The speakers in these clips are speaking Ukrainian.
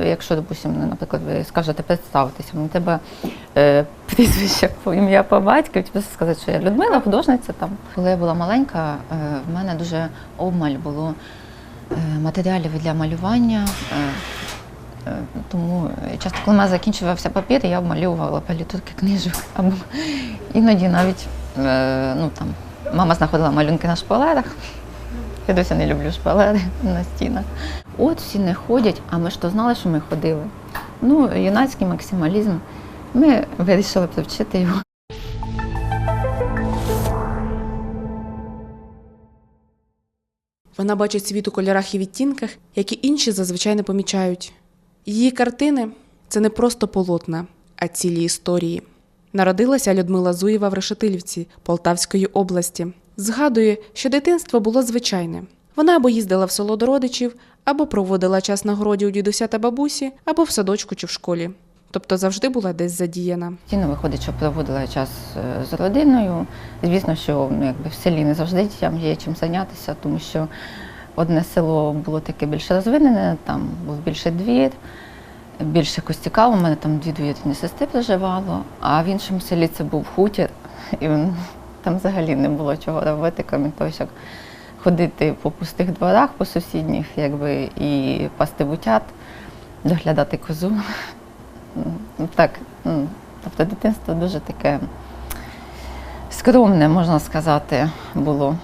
Якщо, допустимо, наприклад, ви скажете представитися, мені треба е, прізвище ім'я по батькові, тобі сказати, що я Людмила, художниця там. Коли я була маленька, е, в мене дуже обмаль було е, матеріалів для малювання. Е, е, тому часто, коли в мене закінчувався папір, я обмалювала палітурки книжок. Або іноді навіть е, ну, там, мама знаходила малюнки на шпалерах. Я досі не люблю шпалери на стінах. От всі не ходять, а ми ж то знали, що ми ходили. Ну, юнацький максималізм. Ми вирішили привчити його. Вона бачить світ у кольорах і відтінках, які інші зазвичай не помічають. Її картини це не просто полотна, а цілі історії. Народилася Людмила Зуєва в Решетилівці Полтавської області. Згадує, що дитинство було звичайне. Вона або їздила в село до родичів, або проводила час на городі у дідуся та бабусі, або в садочку чи в школі. Тобто завжди була десь задіяна. Постійно виходить, що проводила час е, з родиною. Звісно, що ну, якби в селі не завжди дітям є чим зайнятися, тому що одне село було таке більш розвинене, там був більше двір, більше якось цікаво. У мене там дві двоюрідні сестри проживало, а в іншому селі це був хутір, і там взагалі не було чого робити, крім того, як ходити по пустих дворах, по сусідніх, якби, і пасти бутят, доглядати козу. Ну, Так, ну, тобто дитинство дуже таке скромне, можна сказати, було.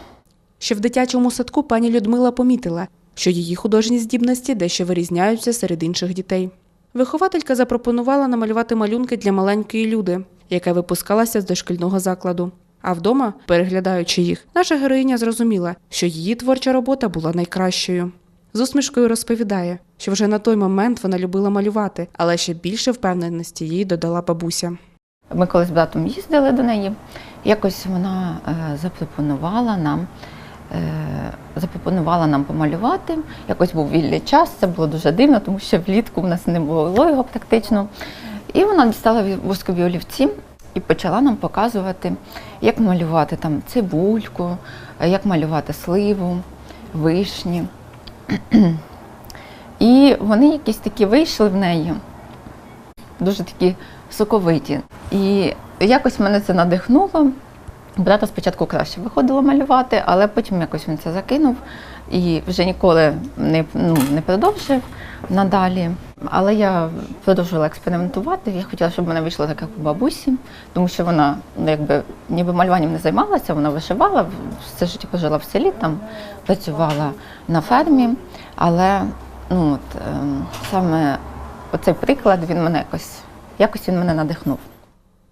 Ще в дитячому садку пані Людмила помітила, що її художні здібності дещо вирізняються серед інших дітей. Вихователька запропонувала намалювати малюнки для маленької люди, яка випускалася з дошкільного закладу. А вдома, переглядаючи їх, наша героїня зрозуміла, що її творча робота була найкращою. З усмішкою розповідає, що вже на той момент вона любила малювати, але ще більше впевненості їй додала бабуся. Ми колись братом їздили до неї. Якось вона е, запропонувала нам, е, запропонувала нам помалювати. Якось був вільний час, це було дуже дивно, тому що влітку в нас не було його практично. І вона дістала ві- воскові олівці і почала нам показувати, як малювати там цибульку, як малювати сливу, вишні. І вони якісь такі вийшли в неї дуже такі соковиті. І якось мене це надихнуло. Брата спочатку краще виходило малювати, але потім якось він це закинув і вже ніколи не, ну, не продовжив надалі. Але я продовжувала експериментувати. Я хотіла, щоб в мене вийшло так, як у бабусі, тому що вона ну, якби ніби малюванням не займалася, вона вишивала, все життя пожила в селі, там працювала на фермі. Але ну, от, ем, саме оцей приклад він мене якось, якось він мене надихнув.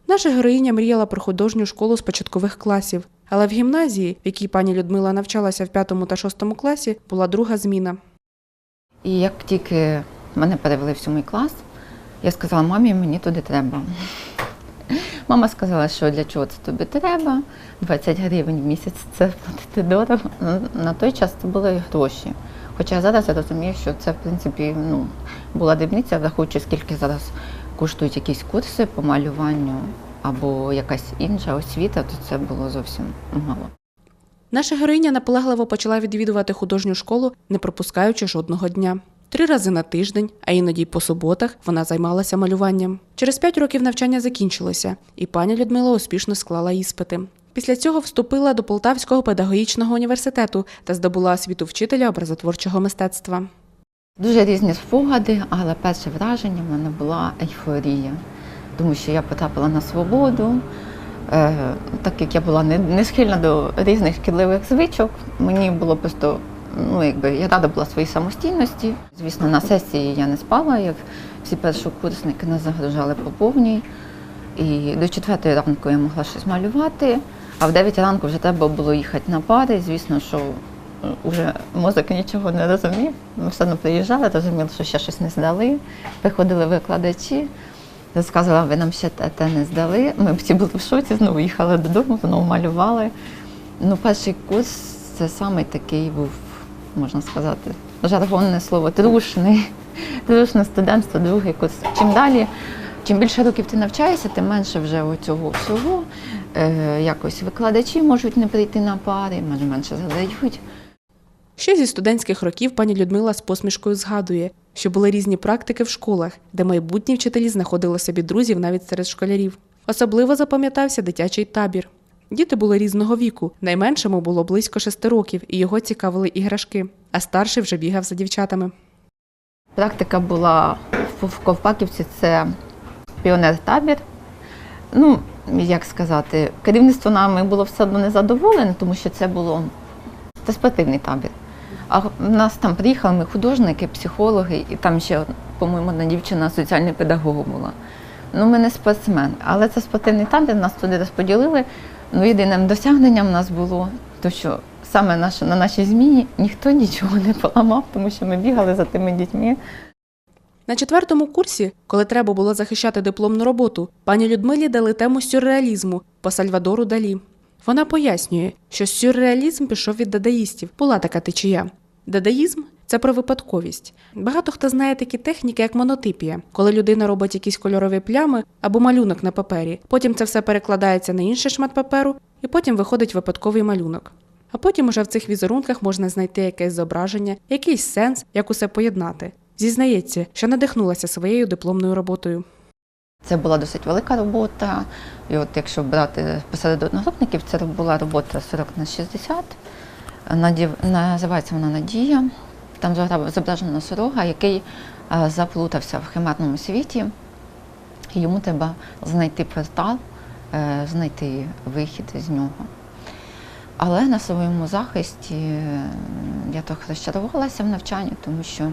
Наша героїня мріяла про художню школу з початкових класів, але в гімназії, в якій пані Людмила навчалася в п'ятому та шостому класі, була друга зміна. І як тільки мене перевели в сьомий клас, я сказала, мамі, мені туди треба. Мама сказала, що для чого це тобі треба, 20 гривень в місяць це платити дорого. Ну, На той час це були гроші. Хоча зараз я розумію, що це, в принципі, ну, була дрібниця, враховуючи, скільки зараз коштують якісь курси по малюванню або якась інша освіта, то це було зовсім мало. Наша героїня наполегливо почала відвідувати художню школу, не пропускаючи жодного дня. Три рази на тиждень, а іноді й по суботах, вона займалася малюванням. Через п'ять років навчання закінчилося, і пані Людмила успішно склала іспити. Після цього вступила до Полтавського педагогічного університету та здобула освіту вчителя образотворчого мистецтва. Дуже різні спогади, але перше враження в мене була ейфорія, тому що я потрапила на свободу. Е, так як я була не, схильна до різних шкідливих звичок, мені було просто, ну якби я рада була своїй самостійності. Звісно, на сесії я не спала, як всі першокурсники нас загружали по повній. І до четвертої ранку я могла щось малювати, а в 9 ранку вже треба було їхати на пари. Звісно, що вже мозок нічого не розумів. Ми все одно приїжджали, розуміли, що ще щось не здали. Приходили викладачі, розказували, ви нам ще те, те не здали. Ми всі були в шоці, знову їхали додому, знову малювали. Ну, перший курс це саме такий був, можна сказати, жаргонне слово, трушний, трушне студентство, другий курс. Чим далі, чим більше років ти навчаєшся, тим менше вже цього всього. Е, якось викладачі можуть не прийти на пари, може менше задають. Ще зі студентських років пані Людмила з посмішкою згадує, що були різні практики в школах, де майбутні вчителі знаходили собі друзів навіть серед школярів. Особливо запам'ятався дитячий табір. Діти були різного віку. Найменшому було близько шести років, і його цікавили іграшки, а старший вже бігав за дівчатами. Практика була в Ковпаківці, це піонер-табір. Ну, як сказати, керівництво нами було все одно незадоволене, тому що це було це спортивний табір. А в нас там приїхали ми художники, психологи, і там ще, по-моєму, одна дівчина соціальний педагог була. Ну, ми не спортсмен, але це спортивний табір, нас туди розподілили. Ну, єдиним досягненням в нас було, то що саме наше, на нашій зміні ніхто нічого не поламав, тому що ми бігали за тими дітьми. На четвертому курсі, коли треба було захищати дипломну роботу, пані Людмилі дали тему сюрреалізму по Сальвадору Далі. Вона пояснює, що сюрреалізм пішов від дадаїстів. Була така течія. Дадаїзм це про випадковість. Багато хто знає такі техніки, як монотипія, коли людина робить якісь кольорові плями або малюнок на папері. Потім це все перекладається на інший шмат паперу, і потім виходить випадковий малюнок. А потім уже в цих візерунках можна знайти якесь зображення, якийсь сенс, як усе поєднати. Зізнається, що надихнулася своєю дипломною роботою. Це була досить велика робота. І от якщо брати посеред одногрупників, це була робота 40 на 60. Надів... Називається вона Надія. Там зобра- зображено носорога, який е, заплутався в химерному світі. Йому треба знайти портал, е, знайти вихід з нього. Але на своєму захисті е, я трохи розчарувалася в навчанні, тому що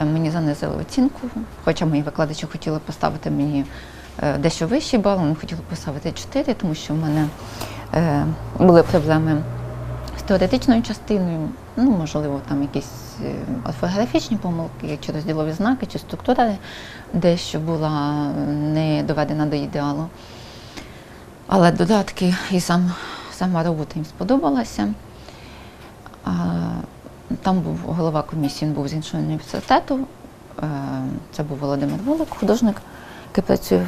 мені занизили оцінку, хоча мої викладачі хотіли поставити мені е, дещо вищий бал, вони хотіли поставити 4, тому що в мене е, були проблеми з теоретичною частиною, ну, можливо, там якісь е, орфографічні помилки, чи розділові знаки, чи структура дещо була не доведена до ідеалу. Але додатки і сам, сама робота їм сподобалася. А, Там був голова комісії, він був з іншого університету. Е, Це був Володимир Волок, художник, який працює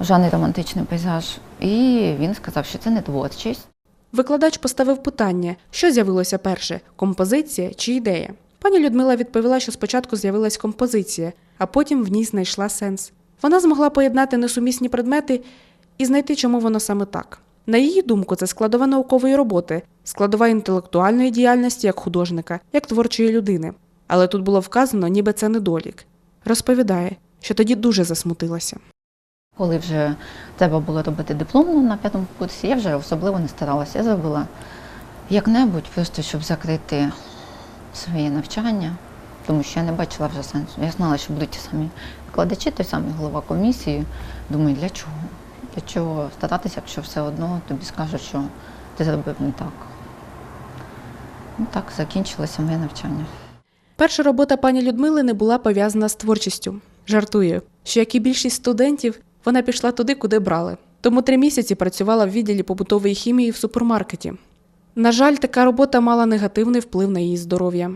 в жанрі романтичний пейзаж. І він сказав, що це не творчість. Викладач поставив питання, що з'явилося перше композиція чи ідея. Пані Людмила відповіла, що спочатку з'явилась композиція, а потім в ній знайшла сенс. Вона змогла поєднати несумісні предмети і знайти, чому воно саме так. На її думку, це складова наукової роботи, складова інтелектуальної діяльності як художника, як творчої людини. Але тут було вказано, ніби це недолік. Розповідає, що тоді дуже засмутилася. Коли вже треба було робити дипломну на п'ятому курсі, я вже особливо не старалася. Я зробила як-небудь, просто щоб закрити своє навчання, тому що я не бачила вже сенсу. Я знала, що будуть ті самі викладачі, той самий голова комісії. Думаю, для чого? Для чого старатися, якщо все одно тобі скажуть, що ти зробив не так. Ну так закінчилося моє навчання. Перша робота пані Людмили не була пов'язана з творчістю. Жартує, що як і більшість студентів, вона пішла туди, куди брали. Тому три місяці працювала в відділі побутової хімії в супермаркеті. На жаль, така робота мала негативний вплив на її здоров'я.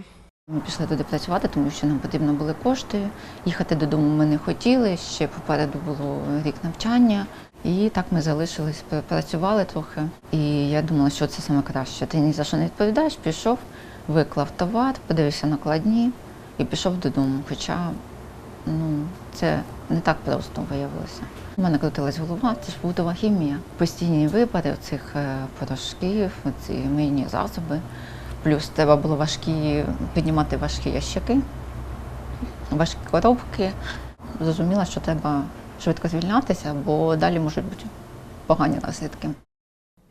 Ми пішли туди працювати, тому що нам потрібно були кошти. Їхати додому ми не хотіли. Ще попереду було рік навчання. І так ми залишились, працювали трохи. І я думала, що це саме краще. Ти ні за що не відповідаєш, пішов, виклав товар, подивився накладні і пішов додому. Хоча ну, це не так просто виявилося. У мене крутилась голова, це ж побутова хімія. Постійні випади цих порошків, ці мийні засоби. Плюс треба було важкі піднімати важкі ящики, важкі коробки. Зрозуміла, що треба швидко звільнятися, бо далі можуть бути погані наслідки.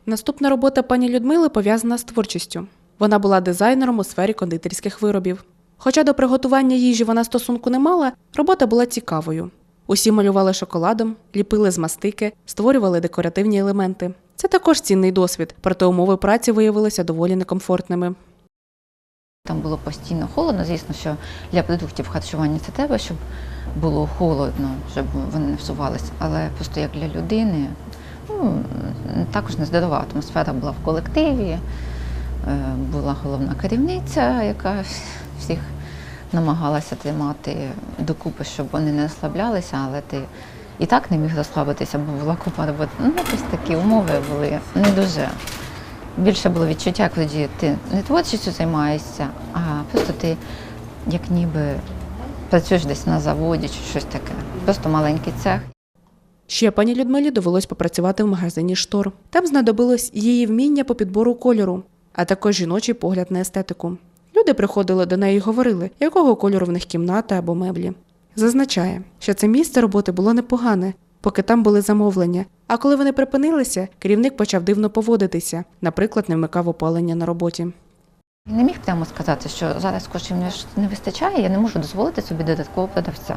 Наступна робота пані Людмили пов'язана з творчістю. Вона була дизайнером у сфері кондитерських виробів. Хоча до приготування їжі вона стосунку не мала, робота була цікавою. Усі малювали шоколадом, ліпили з мастики, створювали декоративні елементи. Це також цінний досвід, проте умови праці виявилися доволі некомфортними. Там було постійно холодно. Звісно, що для продуктів харчування це треба, щоб було холодно, щоб вони не всувалися. Але просто як для людини, ну, також нездорова атмосфера була в колективі. Е, Була головна керівниця, яка всіх намагалася тримати докупи, щоб вони не розслаблялися, але ти і так не міг розслабитися, бо була купа роботи. Ну, якось такі умови були не дуже, більше було відчуття, як тоді ти не творчістю займаєшся, а просто ти як ніби працюєш десь на заводі чи щось таке. Просто маленький цех. Ще пані Людмилі довелось попрацювати в магазині штор. Там знадобилось її вміння по підбору кольору, а також жіночий погляд на естетику. Люди приходили до неї і говорили, якого кольору в них кімната або меблі. Зазначає, що це місце роботи було непогане, поки там були замовлення. А коли вони припинилися, керівник почав дивно поводитися, наприклад, не вмикав опалення на роботі. Не міг прямо сказати, що зараз коштів не вистачає, я не можу дозволити собі додаткового продавця.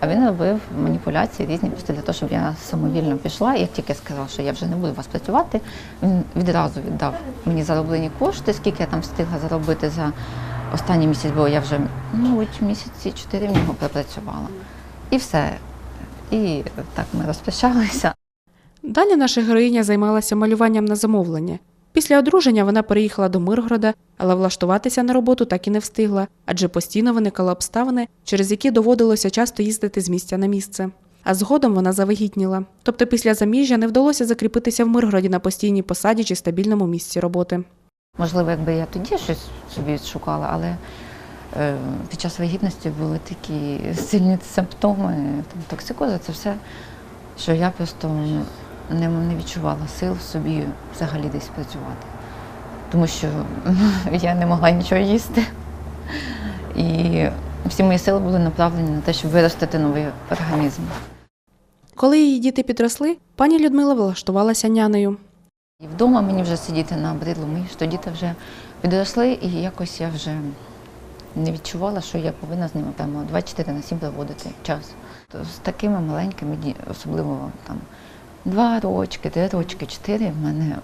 А він робив маніпуляції різні просто для того, щоб я самовільно пішла. Як тільки сказав, що я вже не буду вас працювати, він відразу віддав мені зароблені кошти, скільки я там встигла заробити за останній місяць, бо я вже, мабуть, місяці чотири в нього пропрацювала. І все. І так ми розпрощалися. Далі наша героїня займалася малюванням на замовлення. Після одруження вона переїхала до Миргорода, але влаштуватися на роботу так і не встигла, адже постійно виникали обставини, через які доводилося часто їздити з місця на місце. А згодом вона завагітніла. Тобто після заміжжя не вдалося закріпитися в Миргороді на постійній посаді чи стабільному місці роботи. Можливо, якби я тоді щось собі шукала, але під час вагітності були такі сильні симптоми, там, токсикоза, це все, що я просто не, не відчувала сил в собі взагалі десь працювати. Тому що я не могла нічого їсти. І всі мої сили були направлені на те, щоб виростити новий організм. Коли її діти підросли, пані Людмила влаштувалася нянею. І вдома мені вже сидіти набридло, мої ж то діти вже підросли, і якось я вже не відчувала, що я повинна з ними там 24 на 7 проводити час. То З такими маленькими, особливо там два рочки, три рочки, чотири, в мене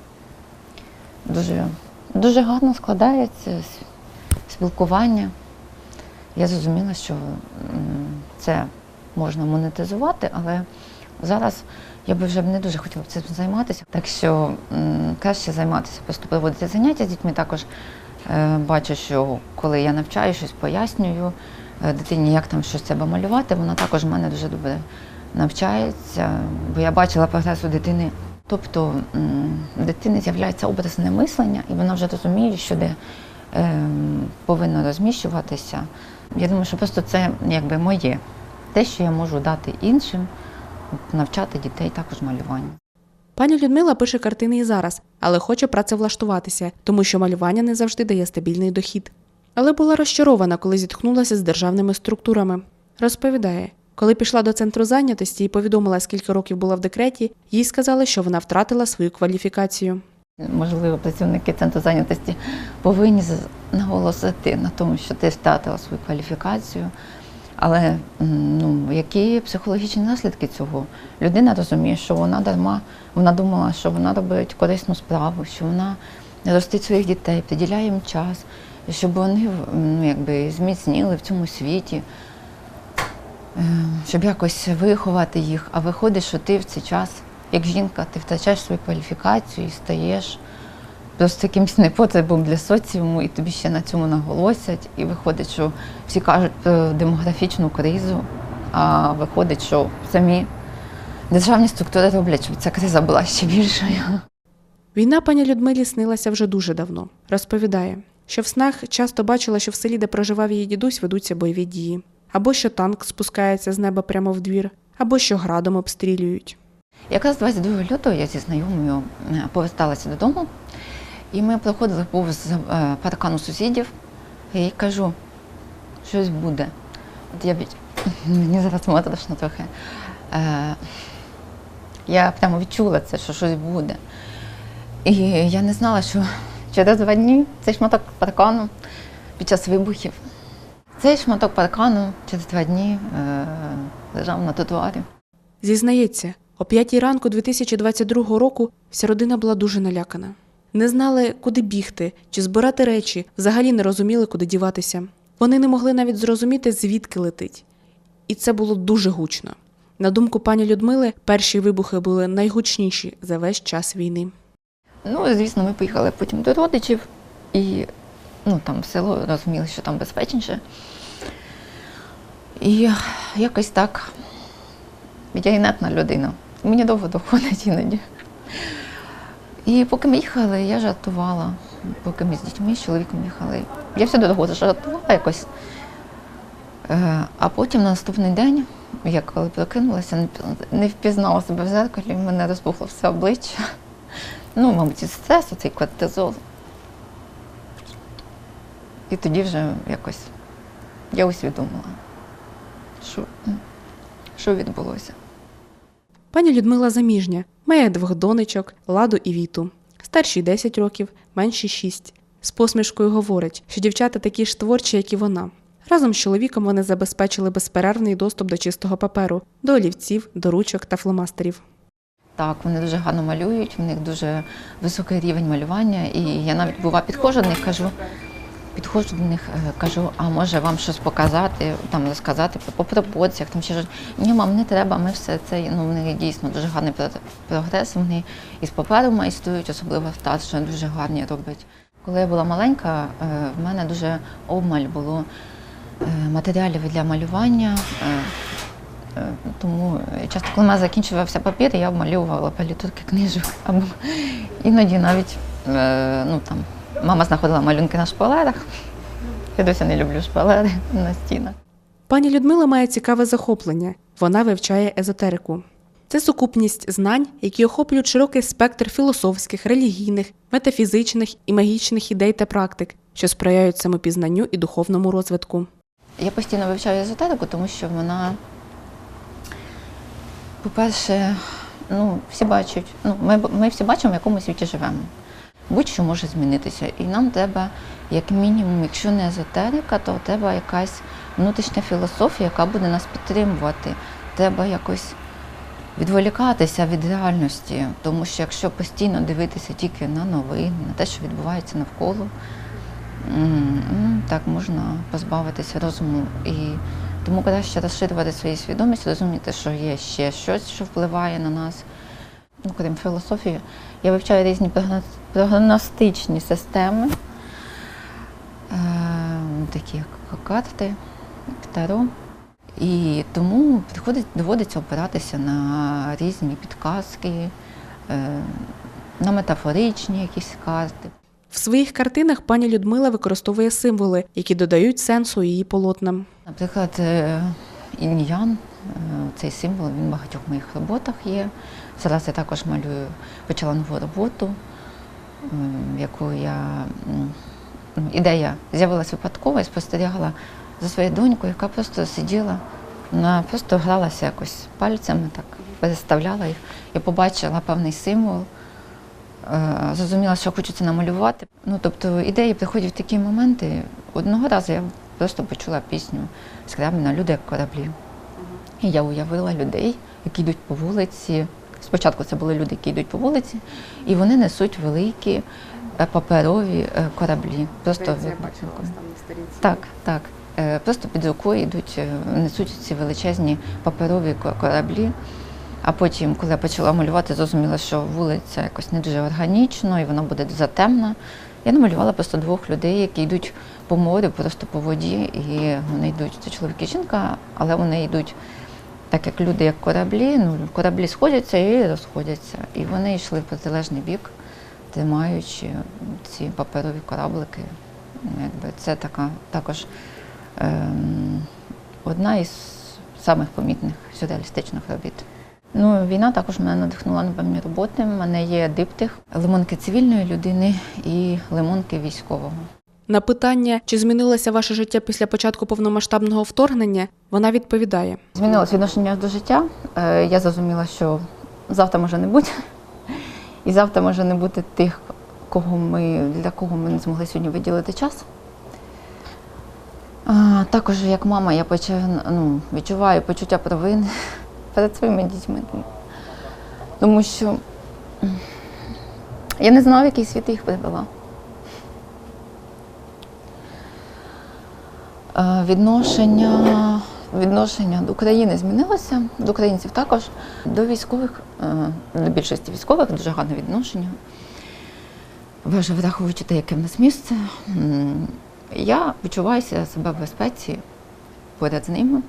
дуже, дуже гарно складається спілкування. Я зрозуміла, що це можна монетизувати, але зараз я би вже не дуже хотіла цим займатися. Так що краще займатися, просто проводити заняття з дітьми. Також бачу, що коли я навчаю щось, пояснюю е, дитині, як там щось треба малювати, вона також в мене дуже добре навчається, бо я бачила прогрес у дитини. Тобто в дитини з'являється образне мислення, і вона вже розуміє, що де ем, повинно розміщуватися. Я думаю, що просто це якби моє, те, що я можу дати іншим, навчати дітей також малюванню. Пані Людмила пише картини і зараз, але хоче працевлаштуватися, тому що малювання не завжди дає стабільний дохід. Але була розчарована, коли зіткнулася з державними структурами. Розповідає, коли пішла до центру зайнятості і повідомила, скільки років була в декреті, їй сказали, що вона втратила свою кваліфікацію. Можливо, працівники центру зайнятості повинні наголосити на тому, що ти втратила свою кваліфікацію. Але ну, які психологічні наслідки цього? Людина розуміє, що вона дарма, вона думала, що вона робить корисну справу, що вона ростить своїх дітей, приділяє їм час, щоб вони ну, якби, зміцніли в цьому світі, е, щоб якось виховати їх. А виходить, що ти в цей час, як жінка, ти втрачаєш свою кваліфікацію і стаєш просто якимось непотребом для соціуму, і тобі ще на цьому наголосять. І виходить, що всі кажуть про демографічну кризу, а виходить, що самі державні структури роблять, щоб ця криза була ще більшою. Війна пані Людмилі снилася вже дуже давно. Розповідає, що в снах часто бачила, що в селі, де проживав її дідусь, ведуться бойові дії, або що танк спускається з неба прямо в двір, або що градом обстрілюють. Якраз 22 лютого я зі знайомою е, поверталася додому, і ми проходили повз е, паркану сусідів, і я кажу, щось буде. От я. Мені зараз моторошно трохи. Е, я прямо відчула це, що щось буде. І я не знала, що через два дні цей шматок паркану під час вибухів. Цей шматок паркану через два дні е, лежав на тротуарі. Зізнається, о п'ятій ранку 2022 року вся родина була дуже налякана. Не знали, куди бігти чи збирати речі, взагалі не розуміли, куди діватися. Вони не могли навіть зрозуміти, звідки летить. І це було дуже гучно. На думку пані Людмили, перші вибухи були найгучніші за весь час війни. Ну, звісно, ми поїхали потім до родичів і ну, там село розуміли, що там безпечніше. І якось так. Я інертна людина. Мені довго доходить іноді. І поки ми їхали, я жартувала. Поки ми з дітьми, з чоловіком їхали. Я все до того жартувала якось. Е, А потім на наступний день, я коли прокинулася, не впізнала себе в зеркалі, в мене розпухло все обличчя. Ну, мабуть, із стресу, цей кортизол. І тоді вже якось я усвідомила, що, що відбулося. Пані Людмила заміжня, має двох донечок Ладу і Віту. Старшій 10 років, меншій 6. З посмішкою говорить, що дівчата такі ж творчі, як і вона. Разом з чоловіком вони забезпечили безперервний доступ до чистого паперу, до олівців, до ручок та фломастерів. Так, вони дуже гарно малюють, в них дуже високий рівень малювання. І я навіть бува підходжу них, кажу, підходжу до них, е, кажу, а може вам щось показати, там розказати по пропорціях, там ще щось. Ні, мам, не треба, ми все це, ну, в них дійсно дуже гарний прогрес. Вони із паперу майструють, особливо старша, дуже гарні роблять. Коли я була маленька, е, в мене дуже обмаль було е, матеріалів для малювання. Тому часто, коли в мене закінчувався папір, я обмальовувала палітурки книжок. Або іноді навіть ну, там, мама знаходила малюнки на шпалерах. Я досі не люблю шпалери на стінах. Пані Людмила має цікаве захоплення. Вона вивчає езотерику. Це сукупність знань, які охоплюють широкий спектр філософських, релігійних, метафізичних і магічних ідей та практик, що сприяють самопізнанню і духовному розвитку. Я постійно вивчаю езотерику, тому що вона, по-перше, ну, всі бачать, ну, ми, ми всі бачимо, в якому світі живемо. Будь-що може змінитися. І нам треба, як мінімум, якщо не езотерика, то треба якась внутрішня філософія, яка буде нас підтримувати. Треба якось відволікатися від реальності, тому що якщо постійно дивитися тільки на новини, на те, що відбувається навколо, м, так можна позбавитися розуму. І тому краще розширювати свою свідомість, розуміти, що є ще щось, що впливає на нас. Ну, крім філософії, я вивчаю різні прогностичні системи, е, такі як карти, таро. І тому приходить, доводиться опиратися на різні підказки, е, на метафоричні якісь карти. В своїх картинах пані Людмила використовує символи, які додають сенсу її полотнам. Наприклад, е, інь-ян, е, цей символ, він в багатьох моїх роботах є. Зараз я також малюю, почала нову роботу, яку я ну, ідея з'явилася випадково, я спостерігала за своєю донькою, яка просто сиділа, вона просто гралася якось пальцями, так переставляла їх. Я побачила певний символ. е, Зрозуміла, що хочеться намалювати. Ну, тобто ідеї приходять в такі моменти. Одного разу я просто почула пісню Скрябіна Люди як кораблі. І я уявила людей, які йдуть по вулиці. Спочатку це були люди, які йдуть по вулиці, і вони несуть великі е, паперові е, кораблі. Просто я бачила вас там на сторінці. так, так. Е, Просто під рукою йдуть, несуть ці величезні паперові кораблі. А потім, коли я почала малювати, зрозуміла, що вулиця якось не дуже органічно і вона буде затемна. Я намалювала просто двох людей, які йдуть по морю, просто по воді, і вони йдуть. Це чоловік і жінка, але вони йдуть так, як люди, як кораблі. Ну, кораблі сходяться і розходяться. І вони йшли в протилежний бік, тримаючи ці паперові кораблики. Ну, Якби це така також ем, одна із самих помітних сюрреалістичних робіт. Ну, війна також мене надихнула на роботи. У мене є диптих, лимонки цивільної людини і лимонки військового. На питання, чи змінилося ваше життя після початку повномасштабного вторгнення, вона відповідає: Змінилось відношення до життя. Е, Я зрозуміла, що завтра може не бути. І завтра може не бути тих, кого ми, для кого ми не змогли сьогодні виділити час. Також як мама я ну, відчуваю почуття провини перед своїми дітьми. Тому що я не знала, в який світ їх привела. Е, Відношення, відношення до України змінилося, до українців також. До військових, е, до більшості військових дуже гарне відношення. Вже враховуючи те, яке в нас місце, я відчуваюся себе в безпеці поряд з ними.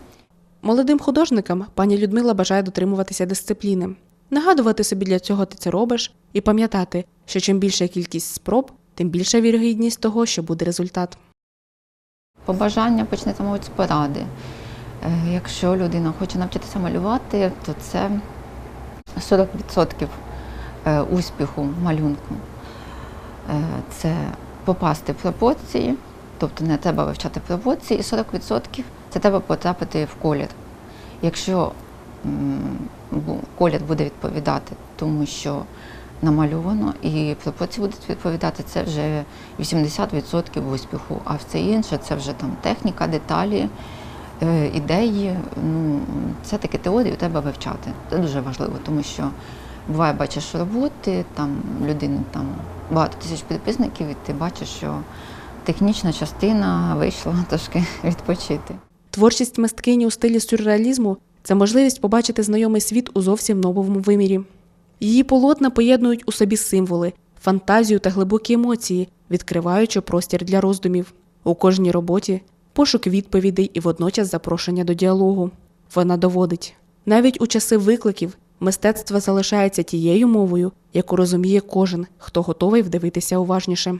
Молодим художникам пані Людмила бажає дотримуватися дисципліни, нагадувати собі для цього ти це робиш, і пам'ятати, що чим більша кількість спроб, тим більша вірогідність того, що буде результат. Побажання почнеться, мабуть, з поради. Е, Якщо людина хоче навчитися малювати, то це 40% е, успіху в малюнку. Е, Це попасти в пропорції, тобто не треба вивчати пропорції, і 40% це треба потрапити в колір. Якщо колір буде відповідати тому, що намальовано, і пропорції будуть відповідати, це вже 80% успіху. А все інше це вже там техніка, деталі, е, ідеї. Ну, це таки теорію треба вивчати. Це дуже важливо, тому що буває, бачиш роботи, там людини там багато тисяч підписників, і ти бачиш, що технічна частина вийшла трошки відпочити. Творчість мисткині у стилі сюрреалізму це можливість побачити знайомий світ у зовсім новому вимірі. Її полотна поєднують у собі символи, фантазію та глибокі емоції, відкриваючи простір для роздумів. У кожній роботі пошук відповідей і водночас запрошення до діалогу. Вона доводить, навіть у часи викликів мистецтво залишається тією мовою, яку розуміє кожен, хто готовий вдивитися уважніше.